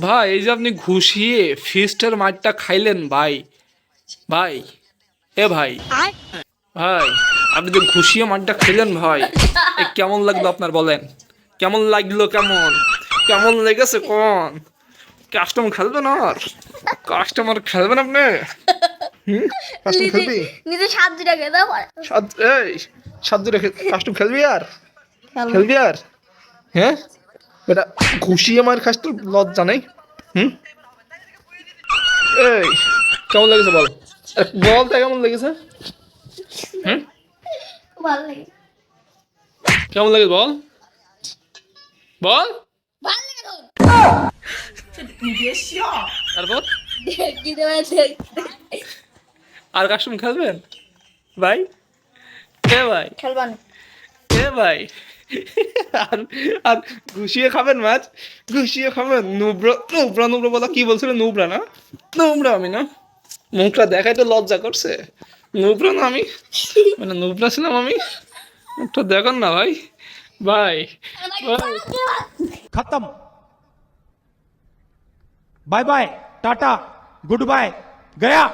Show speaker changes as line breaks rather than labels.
ভাই এই যে আপনি ঘুষিয়ে ফিস্টের মাঠটা খাইলেন ভাই। ভাই এ ভাই ভাই আপনি যে ঘুষিয়ে মাঠটা খেলেন ভাই এ কেমন লাগল আপনার বলেন? কেমন লাগল কেমন? কেমন লেগেছে কোন? কাস্টমার খেলবেন আর? কাস্টমার খেলবেন আপনি?
নিজে সাত দিটা খেতে পারে
সাত এই সাত দূরে কাস্টম খেলবি আর? খেলবি আর? হ্যাঁ? বেটা ঘুষিয়ে মার খাস তোর লজ্জা নেই? হুম? এই কেমন লেগেছে বল? আরে বলটা কেমন লেগেছে। হুম? কেমন লাগে বল? বল?
ভালো লাগে তো
তারপর আর কাস্টম খেলবেন? ভাই? এ ভাই?
খেলবান
এ ভাই? আর আর ঘুষিয়ে খাবেন মাছ? ঘুষিয়ে খাবেন? নুবরা নুবরা নুবরা বলা কি বলছিল? নুবরা না? নুবরা আমি না? মুখটা দেখাই তো লজ্জা করছে। নুবরা না আমি? মানে নুবরা ছিলাম আমি? মুখটা দেখেন না ভাই। ভাই
খতম। Bye bye, tata, good bye, Gaya.